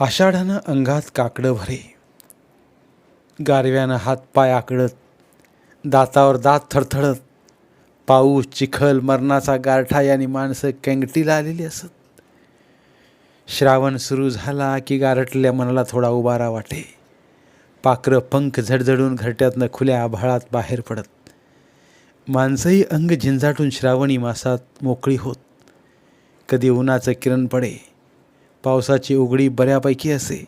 आषाढानं अंगात काकडं भरे. गारव्यानं हातपाय आकडत. दातावर दात थरथडत पाऊस चिखल मरणाचा गारठा याने माणसं कँगटीला आलेली असत. श्रावण सुरू झाला की गारटल्या मनाला थोडा उबारा वाटे. पाखरं पंख झडझडून घरट्यातनं खुल्या आभाळात बाहेर पडत. माणसंही अंग झिंजाटून श्रावणी मासात मोकळी होत. कधी उन्हाचं किरण पडे. पावसाची उघडी बऱ्यापैकी असे.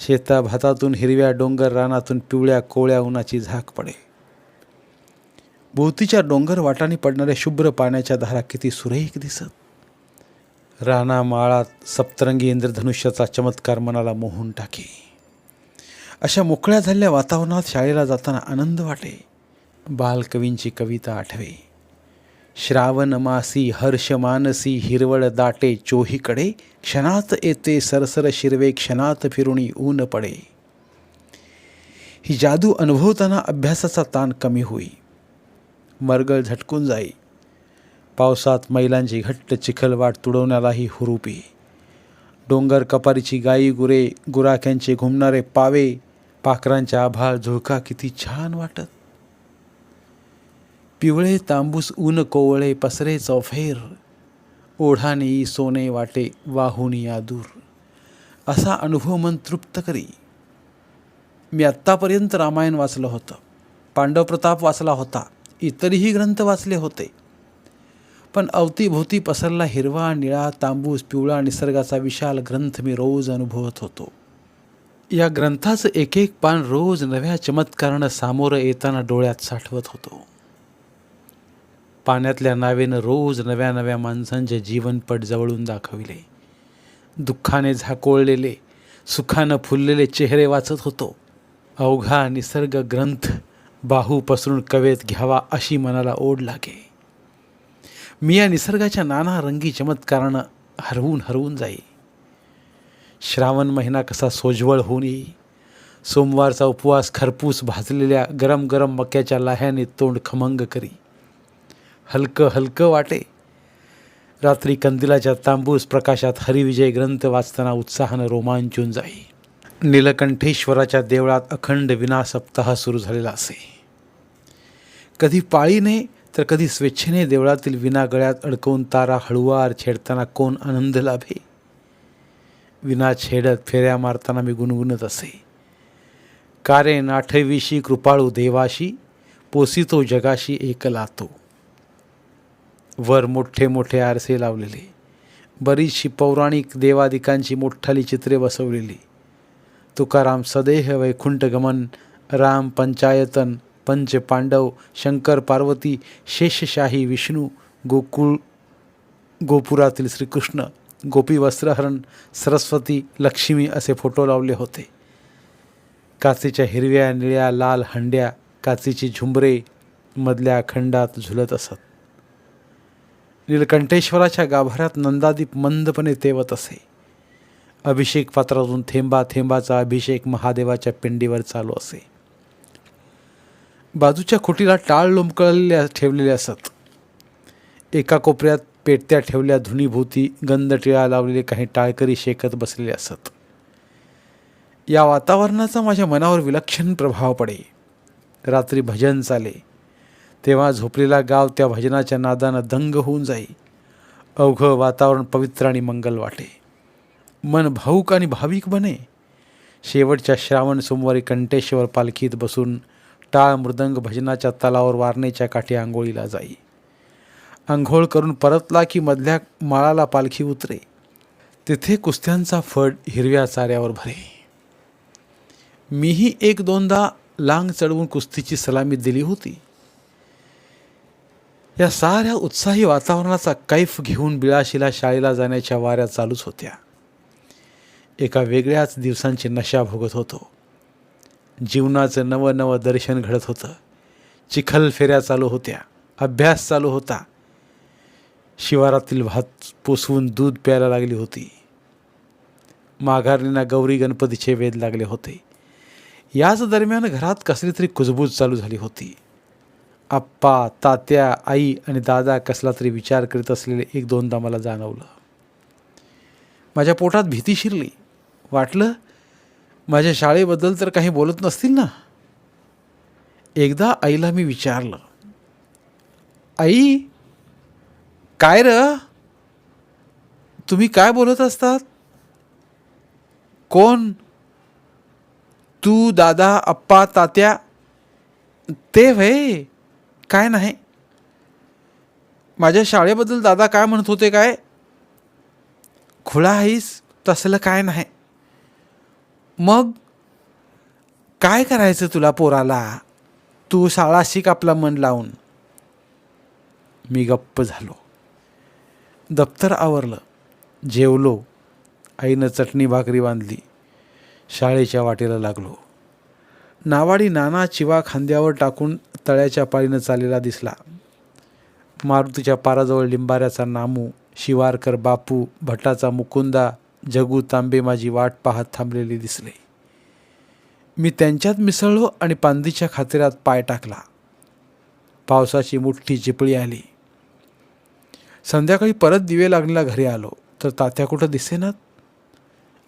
शेता भातातून हिरव्या डोंगर रानातून पिवळ्या कोवळ्या उन्हाची झाक पडे. भोवतीच्या डोंगर वाटाने पडणाऱ्या शुभ्र पाण्याच्या धारा किती सुरेख दिसत. राणा माळात सप्तरंगी इंद्रधनुष्याचा चमत्कार मनाला मोहून टाके. अशा मोकळ्या झालेल्या वातावरणात शाळेला जाताना आनंद वाटे. बालकवींची कविता आठवे. श्रावण मासी हर्ष मानसी हिरवळ दाटे चोहीकडे क्षणात येते सरसर शिरवे क्षणात फिरुणी ऊन पडे. ही जादू अनुभवताना अभ्यासाचा ताण कमी होई. मरगळ झटकून जाई. पावसात मैलांची घट्ट चिखलवाट तुडवण्यालाही हुरूपी. डोंगर कपारीची गायी गुरे गुराख्यांचे घुमणारे पावे पाखरांच्या आभाळ झुळका किती छान वाटत. पिवळे तांबूस ऊन कोवळे पसरे चौफेर ओढानी सोने वाटे वाहुनी दूर. असा अनुभव मन तृप्त करी. मी आत्तापर्यंत रामायण वाचलं होतं. पांडव प्रताप वाचला होता. इतरही ग्रंथ वाचले होते. पण अवतीभोवती पसरला हिरवा निळा तांबूस पिवळा निसर्गाचा विशाल ग्रंथ मी रोज अनुभवत होतो. या ग्रंथाचं एक एक पान रोज नव्या चमत्कारानं सामोरं येताना डोळ्यात साठवत होतो. पाण्यातल्या नावेनं रोज नव्या नव्या माणसांचे जीवनपट जवळून दाखविले. दुःखाने झाकोळलेले सुखानं फुललेले चेहरे वाचत होतो. अवघा निसर्ग ग्रंथ बाहू पसरून कवेत घ्यावा अशी मनाला ओढ लागे. मी या निसर्गाच्या नाना रंगी चमत्कारानं हरवून हरवून जाई. श्रावण महिना कसा सोज्वळ होऊन येई. सोमवारचा उपवास खरपूस भाजलेल्या गरम गरम मक्याच्या लाह्याने तोंड खमंग करी. हलकं हलकं वाटे. रात्री कंदिलाच्या तांबूस प्रकाशात हरिविजय ग्रंथ वाचताना उत्साहानं रोमांचून जाई. नीलकंठेश्वराच्या देवळात अखंड विना सप्ताह सुरू झालेला असे. कधी पाळीने तर कधी स्वेच्छेने देवळातील विना गळ्यात अडकवून तारा हळुवार छेडताना कोण आनंद लाभे? विना छेडत फेऱ्या मारताना मी गुणगुणत असे. कारे नाठविशी कृपाळू देवाशी? पोसितो जगाशी एकलातो वर मोठे मोठे आरसे लावलेले. बरीचशी पौराणिक देवादिकांची मोठाली चित्रे बसवलेली. तुकाराम सदेह वैकुंठगमन राम पंचायतन पंच पांडव शंकर पार्वती शेषशाही विष्णू गोकुळ गोपुरातील श्रीकृष्ण गोपी वस्त्रहरण सरस्वती लक्ष्मी असे फोटो लावले होते. काचेच्या हिरव्या निळ्या लाल हंड्या काचेची झुंबरे मधल्या खंडात झुलत असत. नीलकंठेश्वराच्या गाभाऱ्यात नंदादीप मंदपणे तेवत असे. अभिषेक पात्रातून थेंबा थेंबाचा अभिषेक महादेवाच्या पिंडीवर चालू असे. बाजूच्या खुटीला टाळ लोंबकळलेल्या ठेवलेले असत. एका कोपऱ्यात पेटत्या ठेवल्या धुनीभोवती गंधटिळा लावलेले काही टाळकरी शेकत बसलेले असत. या वातावरणाचा माझ्या मनावर विलक्षण प्रभाव पडे. रात्री भजन चाले. तेव्हा झोपलेला गाव त्या भजनाच्या नादानं दंग होऊन जाई. अवघं वातावरण पवित्र आणि मंगल वाटे. मन भाऊक आणि भाविक बने. शेवटच्या श्रावण सोमवारी कंठेश्वर पालखीत बसून टाळ मृदंग भजनाच्या तलावर वारणेच्या काठी आंघोळीला जाई. आंघोळ करून परतला की मधल्या माळाला पालखी उतरे. तिथे कुस्त्यांचा फड हिरव्या चाऱ्यावर भरे. मीही एक दोनदा लांग चढवून कुस्तीची सलामी दिली होती. या साऱ्या उत्साही वातावरणाचा कैफ घेऊन बिळाशीला शाळेला जाण्याच्या वाऱ्या चालूच होत्या. एका वेगळ्याच दिवसांची नशा भोगत होतो. जीवनाचं नवं नवं दर्शन घडत होतं. चिखल फेऱ्या चालू होत्या. अभ्यास चालू होता. शिवारातील भात पोसवून दूध प्यायला लागली होती. माघारणींना गौरी गणपतीचे वेध लागले होते. याच दरम्यान घरात कसली तरी कुजबूज चालू झाली होती. आप्पा तात्या आई आणि दादा कसला तरी विचार करीत असलेले एक दोनदा मला जाणवलं. माझ्या पोटात भीती शिरली. वाटलं माझ्या शाळेबद्दल तर काही बोलत नसतील ना? एकदा आईला मी विचारलं आई काय र? तुम्ही काय बोलत असतात? कोण? तू दादा अप्पा तात्या ते व्हय? काय नाही. माझ्या शाळेबद्दल दादा काय म्हणत होते काय? खुळा आहेस तसलं काय नाही. मग काय करायचं तुला पोराला? तू शाळा शिक आपला मन लावून. मी गप्प झालो. दप्तर आवरलं. जेवलो. आईनं चटणी भाकरी बांधली. शाळेच्या वाटेला लागलो. नावाडी नाना चिवा खांद्यावर टाकून तळ्याच्या पाळीनं चाललेला दिसला. मारुतीच्या पाराजवळ लिंबाऱ्याचा नामू शिवारकर बापू भटाचा मुकुंदा जगू तांबे माझी वाट पाहत थांबलेली दिसले. मी त्यांच्यात मिसळलो आणि पांदीच्या खातेरात पाय टाकला. पावसाची मोठी चिपळी आली. संध्याकाळी परत दिवे लागलेला घरी आलो. तर तात्या कुठं दिसेनात?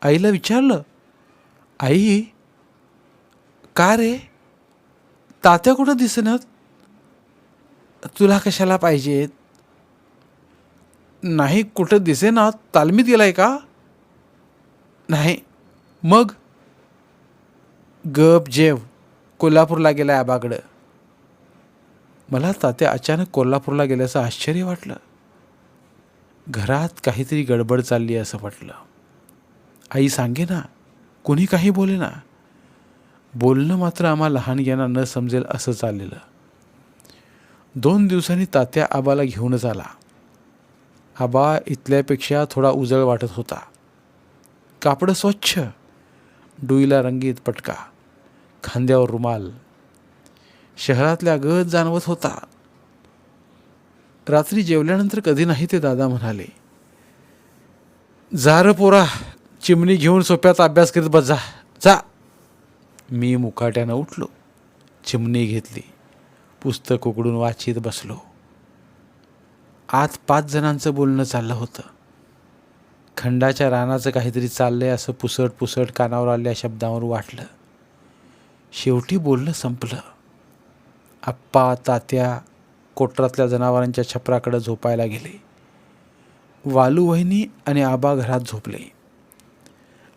आईला विचारलं. आई का रे? तात्या कुठं दिसेनात? तुला कशाला पाहिजेत नाही कुठं दिसेना तालमीत गेलाय का? नाही. मग? गप जेव. कोल्हापूरला गेलाय आबाकडं मला तात्या अचानक कोल्हापूरला गेल्याचं आश्चर्य वाटलं. घरात काहीतरी गडबड चालली असं वाटलं. आई सांगे ना कोणी काही बोले ना बोलणं मात्र आम्हा लहानग्यांना न समजेल असं चाललेलं. दोन दिवसांनी तात्या आबाला घेऊनच आला. आबा इथल्यापेक्षा थोडा उजळ वाटत होता. कापडं स्वच्छ. डुईला रंगीत पटका. खांद्यावर रुमाल. शहरातल्या गत जाणवत होता. रात्री जेवल्यानंतर कधी नाही ते दादा म्हणाले. जार पोरा चिमणी घेऊन सोप्यात अभ्यास करीत बस. जा जा. मी मुकाट्यानं उठलो. चिमणी घेतली. पुस्तक उघडून वाचित बसलो. आत पाच जणांचं बोलणं चाललं होतं. खंडाच्या रानाचं काहीतरी चाललंय असं पुसट पुसट कानावर आलेल्या शब्दावर वाटलं. शेवटी बोलणं संपलं. आप्पा तात्या कोटरातल्या जनावरांच्या छपराकडे झोपायला गेले. वालू वहिनी आणि आबा घरात झोपले.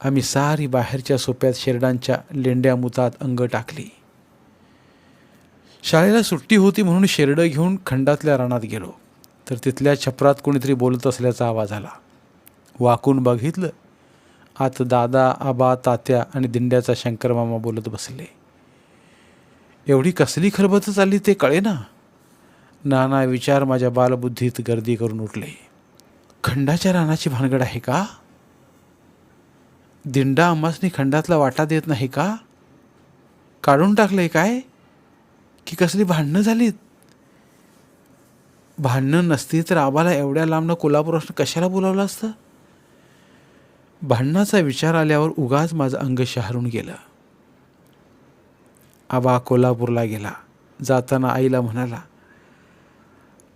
आम्ही सारी बाहेरच्या सोप्यात शेरडांच्या लेंड्या मुतात अंग टाकली. शाळेला सुट्टी होती म्हणून शेरडं घेऊन खंडातल्या रानात गेलो. तर तिथल्या छपरात कोणीतरी बोलत असल्याचा आवाज आला. वाकून बघितलं. आत दादा आबा तात्या आणि दिंड्याचा शंकरमामा बोलत बसले. एवढी कसली खरबत चालली ते कळे ना नाना विचार माझ्या बालबुद्धीत गर्दी करून उठले. खंडाच्या रानाची भानगड आहे का? दिंडा आम्हासनी खंडातला वाटा देत नाही का? काढून टाकलंय काय? की कसली भांडणं झालीत? भांडणं नसती तर आबाला एवढ्या लांबनं कोल्हापूरपासून कशाला बोलावलं असतं? भांडणाचा विचार आल्यावर उगाच माझं अंग शहरून गेलं. आबा कोल्हापूरला गेला. जाताना आईला म्हणाला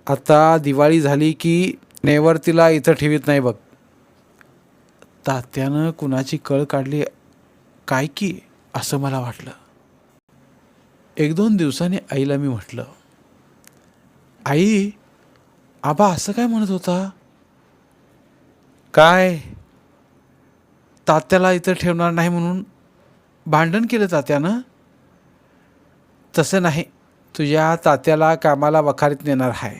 आता दिवाळी झाली की नेवरतीला इथं ठेवीत नाही बघ. तात्यानं कुणाची कळ काढली काय की असं मला वाटलं. एक दोन दिवसांनी आईला मी म्हटलं आई आबा असं काय म्हणत होता? काय? तात्याला इथं ठेवणार नाही म्हणून भांडण केलं तात्यानं? तसं नाही तुझ्या तात्याला कामाला वखारीत नेणार आहे.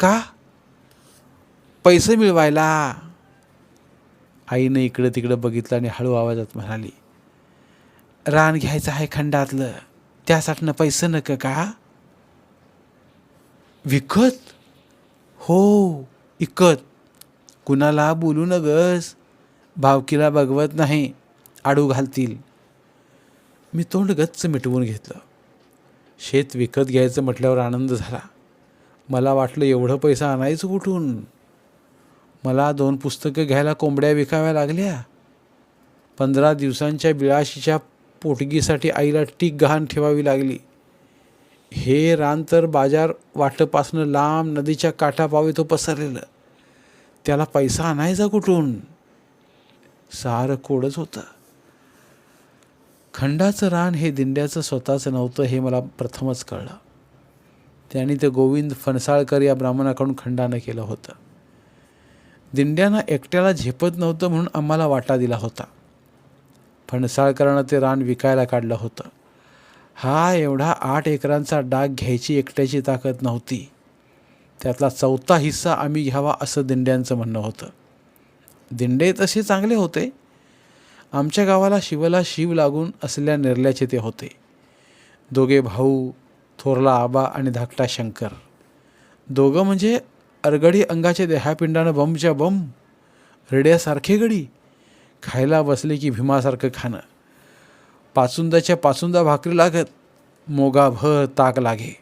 का? पैसे मिळवायला. आईनं इकडं तिकडं बघितलं आणि हळू आवाजात म्हणाली रान घ्यायचं आहे खंडातलं त्यासाठीनं पैसे नक का? विकत? हो इकत. कुणाला बोलू नगस? भावकीला बघवत नाही आडू घालतील. मी तोंड गच्च मिटवून घेतलं. शेत विकत घ्यायचं म्हटल्यावर आनंद झाला. मला वाटलं एवढं पैसा आणायचं कुठून? मला दोन पुस्तकं घ्यायला कोंबड्या विकाव्या लागल्या. पंधरा दिवसांच्या बिळाशीच्या पोटगीसाठी आईला टीक गहाण ठेवावी लागली. हे रान तर बाजार वाटपासनं लांब नदीच्या काठापावे तो पसरलेलं. त्याला पैसा आणायचा कुठून? सारं कोडच होतं. खंडाचं रान हे दिंड्याचं स्वतःचं नव्हतं हे मला प्रथमच कळलं. त्याने ते गोविंद फणसाळकर या ब्राह्मणाकडून खंडानं केलं होतं. दिंड्यानं एकट्याला झेपत नव्हतं म्हणून आम्हाला वाटा दिला होता. फणसाळकरानं ते रान विकायला काढलं होतं. हा एवढा आठ एकरांचा डाग घ्यायची एकट्याची ताकद नव्हती. त्यातला चौथा हिस्सा आम्ही घ्यावा असं दिंड्यांचं म्हणणं होतं. दिंडे तसे चांगले होते. आमच्या गावाला शिवला शिव लागून असल्या निर्ल्याचे ते होते. दोघे भाऊ थोरला आबा आणि धाकटा शंकर. दोघं म्हणजे अरगडी अंगाचे देहापिंडानं बमच्या बम रेड्यासारखे गडी खायला बसले की भीमासारखं खाणं. पाचुंदाच्या पाचुंदा भाकरी लागत मोगाभर ताक लागे.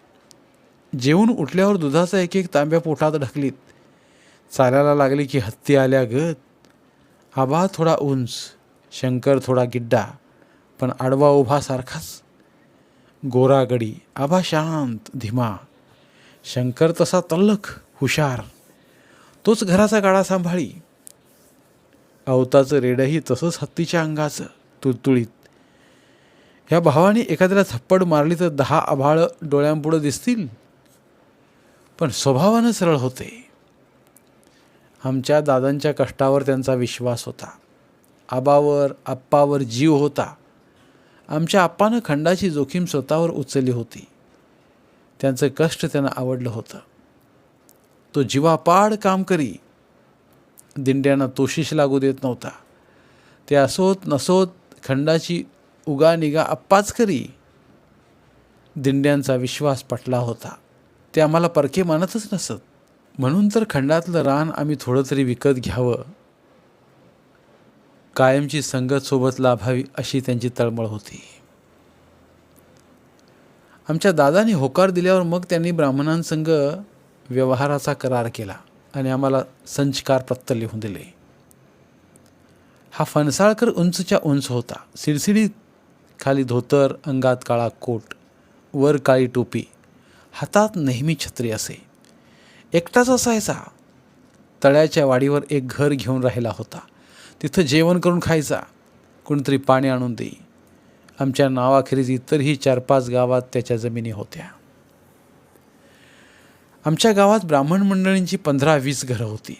जेवून उठल्यावर दुधाचा एक एक तांब्या पोटात ढकलीत. चालायला लागली की हत्ती आल्या गत. आबा थोडा उंच शंकर थोडा गिड्डा पण आडवा उभा सारखाच. गोरागडी आबा शांत धीमा. शंकर तसा तल्लख. हुशार. तोच घराचा गाडा सांभाळी. अवताचं रेडही तसंच हत्तीच्या अंगाचं तुळतुळीत. ह्या भावाने एखाद्याला थप्पड मारली तर दहा आभाळ डोळ्यांपुढं दिसतील. पण स्वभावानं सरळ होते. आमच्या दादांच्या कष्टावर त्यांचा विश्वास होता. आबावर आप्पावर जीव होता. आमच्या आप्पानं खंडाची जोखीम स्वतःवर उचलली होती. त्यांचं कष्ट त्यांना आवडलं होतं. तो जीवापाड काम करी. दिंड्यांना तोशिश लागू देत नव्हता. ते असोत नसोत खंडाची उगा निगा आप्पाच करी. दिंड्यांचा विश्वास पटला होता. ते आम्हाला परके मानतच नसत. म्हणून तर खंडातलं रान आम्ही थोडं तरी विकत घ्यावं. कायमची संगत सोबत लाभावी अशी त्यांची तळमळ होती. आमच्या दादाने होकार दिल्यावर मग त्यांनी ब्राह्मणांसंग व्यवहाराचा करार केला आणि आम्हाला संचकार पत्त लिहून दिले. हा फणसाळकर उंचच्या उंच होता. सिडसिडीत खाली धोतर अंगात काळा कोट वर काळी टोपी हातात नेहमी छत्री असे. एकटाच असायचा. तळ्याच्या वाडीवर एक घर घेऊन राहिला होता. तिथं जेवण करून खायचा. कोणतरी पाणी आणून देई आमच्या नावाखेरीज इतरही चार पाच गावात त्याच्या जमिनी होत्या. आमच्या गावात ब्राह्मण मंडळींची पंधरा वीस घरं होती.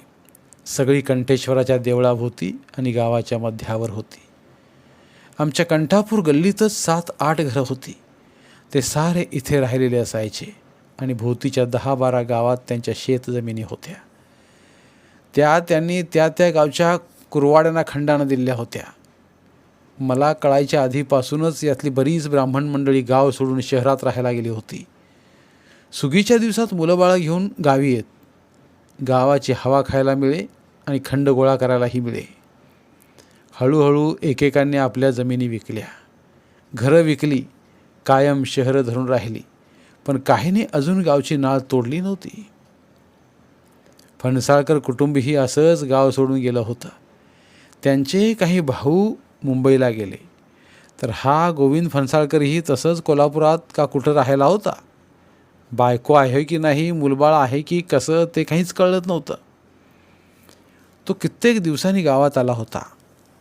सगळी कंठेश्वराच्या देवळाभोवती आणि गावाच्या मध्यावर होती. आमच्या कंठापूर गल्लीतच सात आठ घरं होती. ते सारे इथे राहिलेले असायचे आणि भोवतीच्या दहा बारा गावात त्यांच्या शेतजमिनी होत्या. त्या त्यांनी त्या त्या गावच्या कुरवाड्यांना खंडानं दिल्या होत्या. मला कळायच्या आधीपासूनच यातली बरीच ब्राह्मण मंडळी गाव सोडून शहरात राहायला गेली होती. सुगीच्या दिवसात मुलंबाळं घेऊन गावी येत. गावाची हवा खायला मिळे आणि खंड गोळा करायलाही मिळे. हळूहळू एकेकांनी आपल्या जमिनी विकल्या. घरं विकली कायम शहरं धरून राहिली पण काहींनी अजून गावची नाळ तोडली नव्हती. फणसाळकर कुटुंबही असंच गाव सोडून गेलं होतं. त्यांचे काही भाऊ मुंबईला गेले. तर हा गोविंद फणसाळकरही तसंच कोल्हापुरात का कुठं राहायला होता? बायको आहे की नाही मुलबाळ आहे की कसं ते काहीच कळत नव्हतं. तो कित्येक दिवसांनी गावात आला होता.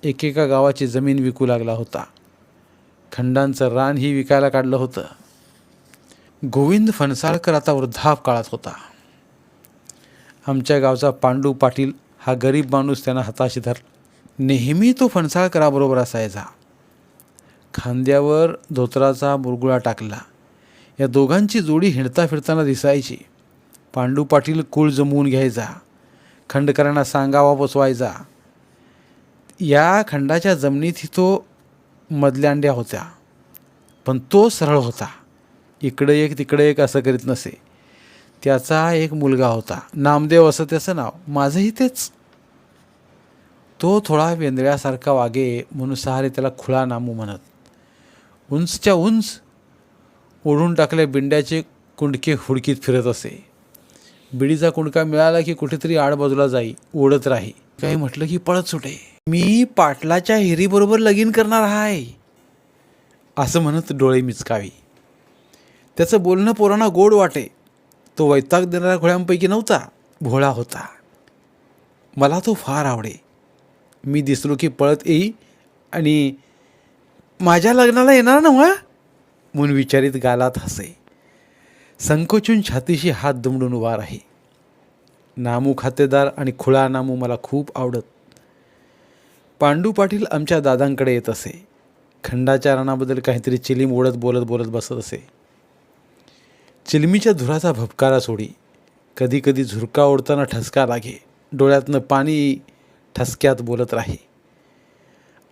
एकेका गावाची जमीन विकू लागला होता. खंडांचं रानही विकायला काढलं होतं. गोविंद फणसाळकर आता वृद्धाप काळात होता. आमच्या गावचा पांडू पाटील हा गरीब माणूस त्यांना हाताशी धर नेहमी तो फणसाळकराबरोबर असायचा. खांद्यावर धोत्राचा मुरगुळा टाकला. या दोघांची जोडी हिंडता फिरताना दिसायची. पांडू पाटील कुळ जमवून घ्यायचा. खंडकरांना सांगावा बसवायचा. या खंडाच्या जमिनीत तो मधल्यांड्या होत्या. पण तो सरळ होता. इकडे एक तिकडे एक असं करीत नसे. त्याचा एक मुलगा होता. नामदेव असं त्याचं नाव. माझंही तेच. तो थोडा वेंदळ्यासारखा वागे म्हणून सहारे त्याला खुळा नामू म्हणत. उंचच्या उंच ओढून टाकल्या बिंड्याचे कुंडके हुडकीत फिरत असे. बिडीचा कुंडका मिळाला की कुठेतरी आडबाजूला जाई ओढत राही. काही म्हटलं की पळत सुटे. मी पाटलाच्या हिरीबरोबर लगीन करणार आहे असं म्हणत डोळे मिचकावी. त्याचं बोलणं पोरांना गोड वाटे. तो वैताग देणाऱ्या घोड्यांपैकी नव्हता भोळा होता. मला तो फार आवडे. मी दिसलो की पळत येई आणि माझ्या लग्नाला येणार ना मग विचारित गालात हसे. संकोचून छातीशी हात दुमडून उभा राही. नामू खातेदार आणि खुळा नामू मला खूप आवडत. पांडू पाटील आमच्या दादांकडे येत असे. खंडाच्या रानाबद्दल काहीतरी चिलीम ओढत बोलत बोलत बसत असे. चिलमीच्या धुराचा भपकारा सोडी. कधी कधी झुरका ओढताना ठसका लागे. डोळ्यातनं पाणी ठसक्यात बोलत राही.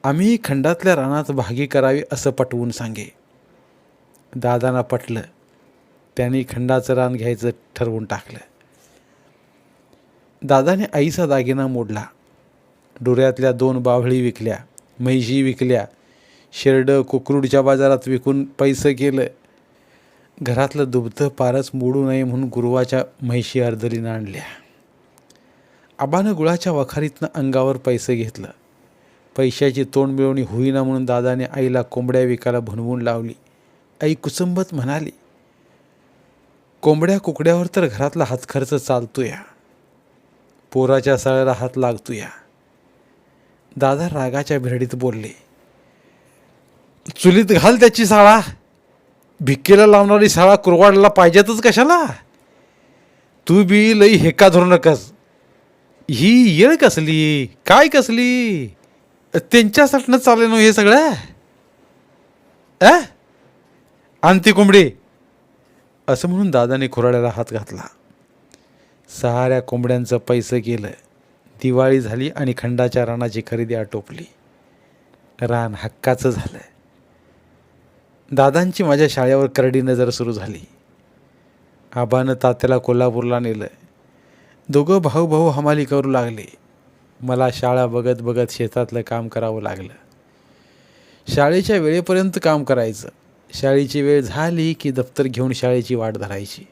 आम्ही खंडातल्या रानात भागी करावी असं पटवून सांगे. दादांना पटलं. त्यांनी खंडाचं रान घ्यायचं ठरवून टाकलं. दादाने आईचा दागिना मोडला. डोऱ्यातल्या दोन बावळी विकल्या म्हैशी विकल्या शेरडं कुकरूडच्या बाजारात विकून पैसे केलं. घरातलं दुबतं पारच मोडू नये म्हणून गुरुवाच्या म्हैशी अर्धलीनं आणल्या. आबानं गुळाच्या वखारीतनं अंगावर पैसे घेतलं. पैशाची तोंड मिळवणी होईना म्हणून दादाने आईला कोंबड्या विकायला भनवून लावली. आई कुसंबत म्हणाली कोंबड्या कुकड्यावर तर घरातला हातखर्च चालतो या पोराच्या सळ्याला हात लागतो या दादा रागाच्या भिरडीत बोलले चुलीत घाल त्याची साळा. भिक्केला लावणारी साळा कुरवाडला पाहिजेतच कशाला? तू बी लई हेका धरू नकस ही येळ कसली? काय कसली? त्यांच्यासाठीनं चालेल ना हो हे सगळं? अ? आणती कोंबडी. असं म्हणून दादाने खुराड्याला हात घातला. साऱ्या कोंबड्यांचं पैसं गेलं. दिवाळी झाली आणि खंडाच्या रानाची खरेदी आटोपली. रान हक्काचं झालं दादांची माझ्या शाळेवर करडी नजर सुरू झाली. आबानं तात्याला कोल्हापूरला नेलं. दोघं भाऊ भाऊ हमाली करू लागले. मला शाळा बघत बघत शेतातलं काम करावं लागलं. शाळेच्या वेळेपर्यंत काम करायचं. शाळेची वेळ झाली की दप्तर घेऊन शाळेची वाट धरायची.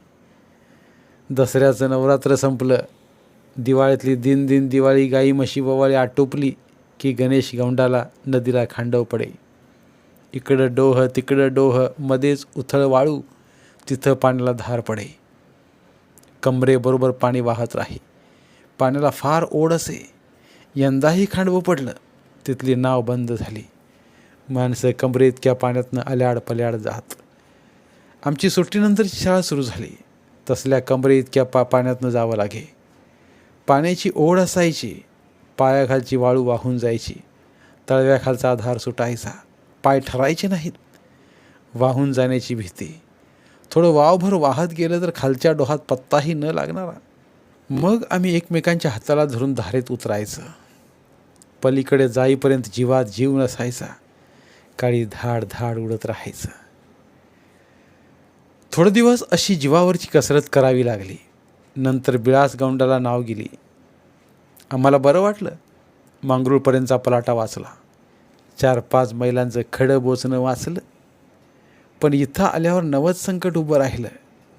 दसऱ्याचं नवरात्र संपलं. दिवाळीतली दिन दिन दिवाळी गाई म्हशी बवाळी आटोपली की गणेश गौंडाला नदीला खांडव पडे. इकडं डोह तिकडं डोह मध्येच उथळ वाळू तिथं पाण्याला धार पडे. कमरेबरोबर पाणी वाहत राही. पाण्याला फार ओढ असे. यंदाही खांडवं पडलं. तिथली नाव बंद झाली. माणसं कमरे इतक्या पाण्यातनं अल्याड पल्याड जात. आमची सुट्टीनंतरची शाळा सुरू झाली. तसल्या कमरे इतक्या पा पाण्यातनं जावं लागे. पाण्याची ओढ असायची. पायाखालची वाळू वाहून जायची. तळव्याखालचा आधार सुटायचा. पाय ठरायचे नाहीत. वाहून जाण्याची भीती. थोडं वावभर वाहत गेलं तर खालच्या डोहात पत्ताही न लागणारा. मग आम्ही एकमेकांच्या हाताला धरून धारेत उतरायचं. पलीकडे जाईपर्यंत जीवात जीव नसायचा. काळी धाड धाड उडत राहायचं. थोडे दिवस अशी जीवावरची कसरत करावी लागली. नंतर बिळास गौंडाला नाव गेली. आम्हाला बरं वाटलं. मांगरूळपर्यंतचा पलाटा वाचला. चार पाच मैलांचं खडं बोचणं वाचलं. पण इथं आल्यावर नवच संकट उभं राहिलं.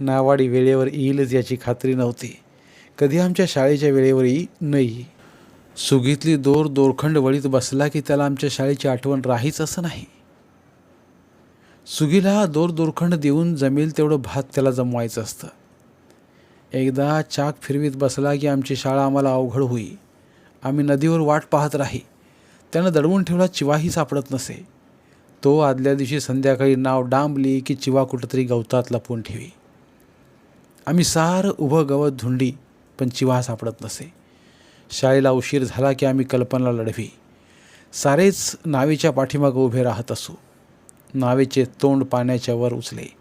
नावाडी वेळेवर येईलच याची खात्री नव्हती. कधी आमच्या शाळेच्या वेळेवर येई नाही. सुगीतली दोर दोरखंड वळीत बसला की त्याला आमच्या शाळेची आठवण राहीच असं नाही. सुगीला दोर दोरखंड देऊन जमेल तेवढं भात त्याला जमवायचं असतं. एकदा चाक फिरवीत बसला की आमची शाळा आम्हाला अवघड होई. आम्ही नदीवर वाट पाहत राही. त्यानं दडवून ठेवला चिवाही सापडत नसे. तो आदल्या दिवशी संध्याकाळी नाव डांबली की चिवा कुठंतरी गवतात लपवून ठेवी. आम्ही सारं उभं गवत धुंडी पण चिवा सापडत नसे. शाळेला उशीर झाला की आम्ही कल्पना लढवी. सारेच नावेच्या पाठीमागं उभे राहत असू. नावेचे तोंड पाण्याच्या वर उचले.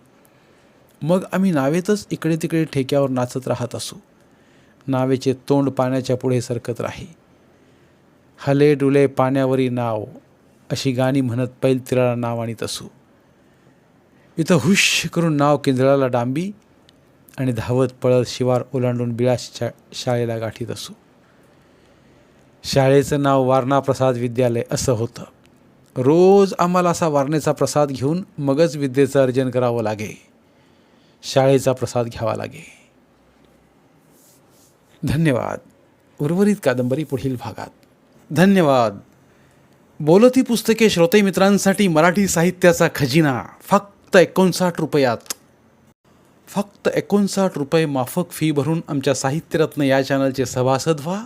मग आम्ही नावेतच इकडे तिकडे ठेक्यावर नाचत राहत असू. नावेचे तोंड पाण्याच्या पुढे सरकत राही. हले डुले पाण्यावरी नाव अशी गाणी म्हणत पैल तिराला नाव आणीत असू. इथं हुश करून नाव केंद्राला डांबी आणि धावत पळत शिवार ओलांडून बिळासच्या शाळेला गाठीत असू. शाळेचं नाव वारणा प्रसाद विद्यालय असं होतं. रोज आम्हाला असा वारणेचा प्रसाद घेऊन मगच विद्येचं अर्जन करावं लागे. शाळेचा प्रसाद घ्यावा लागे. धन्यवाद. उर्वरित कादंबरी पुढील भागात. धन्यवाद. बोलती पुस्तके श्रोते मित्रांसाठी मराठी साहित्याचा खजिना. फक्त एकोणसाठ रुपयात. फक्त एकोणसाठ रुपये माफक फी भरून आमच्या साहित्यरत्न या चॅनलचे सभासद व्हा.